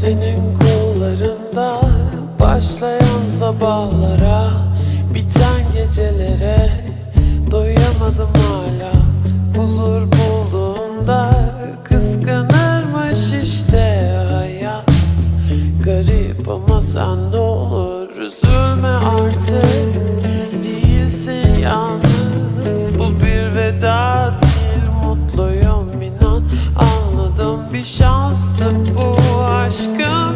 Senin kollarında başlayan sabahlara Biten gecelere doyamadım hala. Huzur bulduğumda kıskanırmış işte hayat. Garip ama sen ne olur üzülme artık. Değilsin yalnız bu bir vedadır bir şanstı bu aşkım